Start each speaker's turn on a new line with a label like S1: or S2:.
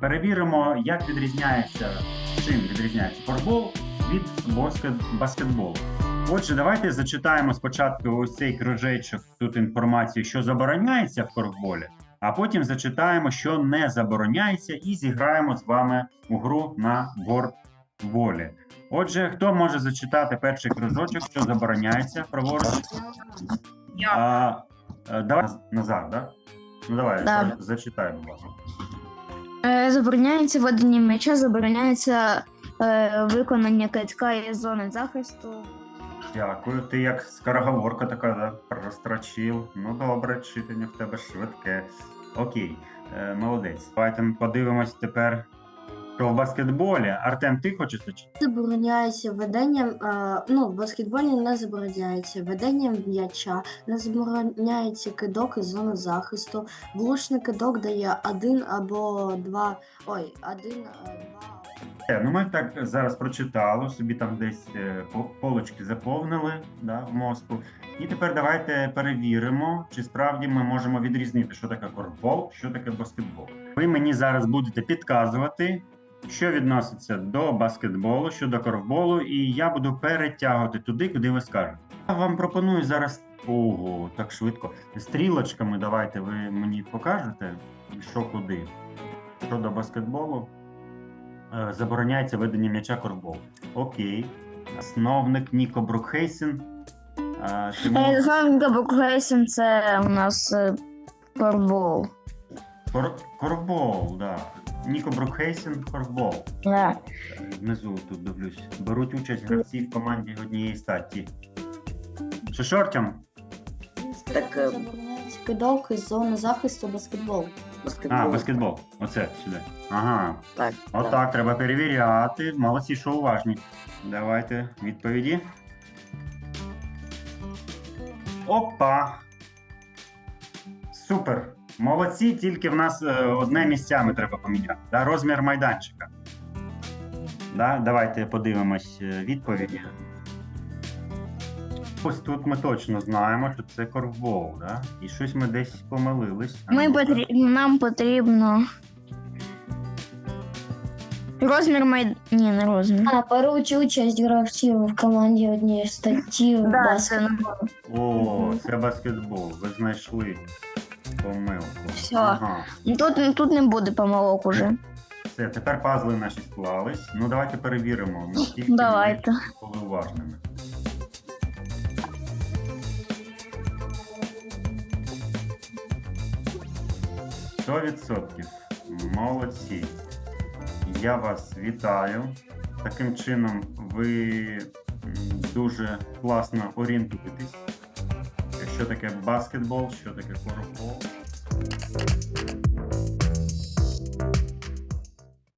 S1: перевіримо, як відрізняється, чим відрізняється корфбол від баскетболу. Отже, давайте зачитаємо спочатку ось цей кружечок, тут інформацію, що забороняється в корфболі, а потім зачитаємо, що не забороняється, і зіграємо з вами у гру на бордболі. Отже, хто може зачитати перший кружочок, що забороняється праворуч?
S2: Я.
S1: А, е, давай Назар, да? Ну давай,
S3: Да.
S1: за- зачитай, будь ласка.
S3: Е, Забороняється ведення м'яча, забороняється е, виконання китка із зони захисту.
S1: Дякую. Ти як скороговорка така, да? Прострочив. Ну добре, читання в тебе швидке. Окей, е, молодець. Давайте ми подивимось тепер, що в баскетболі. Артем, ти хочеш зачитати?
S4: Забороняється веденням, ну, в баскетболі не забороняється веденням м'яча, не забороняється кидок із зони захисту. Влучний кидок дає один або два. Ой, один, два.
S1: Е, Ну, ми так зараз прочитали, собі там десь е, по- полочки заповнили да, в мозку. І тепер давайте перевіримо, чи справді ми можемо відрізнити, що таке корфбол, що таке баскетбол. Ви мені зараз будете підказувати, що відноситься до баскетболу, що до корфболу, і я буду перетягувати туди, куди ви скажете. Я вам пропоную зараз. Ого, так швидко. Стрілочками давайте ви мені покажете, що куди. Що до баскетболу. Е, забороняється ведення м'яча корфбол. Окей. Основник Ніко Брукхейсен. Е, ти мов-
S3: Фанка Букгейсен це у нас е, корбол.
S1: Кор... Корфбол, да. Ніко Брукхейсен, корфбол. Е, Внизу тут дивлюсь. Беруть участь гравці в команді однієї статі. Що?
S4: Він
S2: Так, е,
S4: забороняється кидок із зони захисту баскетбол.
S2: Баскетбол.
S1: А, баскетбол. Оце сюди. Ага.
S2: Так.
S1: Отак, треба перевіряти. Молодці, що уважні. Давайте відповіді. Опа! Супер! Молодці, тільки в нас е, одне місцями треба поміняти. Да? Розмір майданчика. Да? Давайте подивимось е, відповіді. Ось тут ми точно знаємо, що це корфбол, да? І щось ми десь помилились.
S3: Ми
S1: ну-ка.
S3: потрі... Нам потрібно. Розмір май... Ні, не розмір.
S4: А, беруть участь гравців в команді однієї статті в
S3: Да,
S4: баскетбол.
S3: це
S1: О, це баскетбол. Ви знайшли помилку.
S3: Все.
S1: Ага.
S3: Ну, Тут, тут не буде помилок уже.
S1: Все, тепер пазли наші склались. Ну давайте перевіримо, наскільки
S3: Давайте.
S1: ми були уважними. Сто відсотків. Молодці. Я вас вітаю. Таким чином, ви м, дуже класно орієнтуєтесь. Що таке баскетбол, що таке корфбол.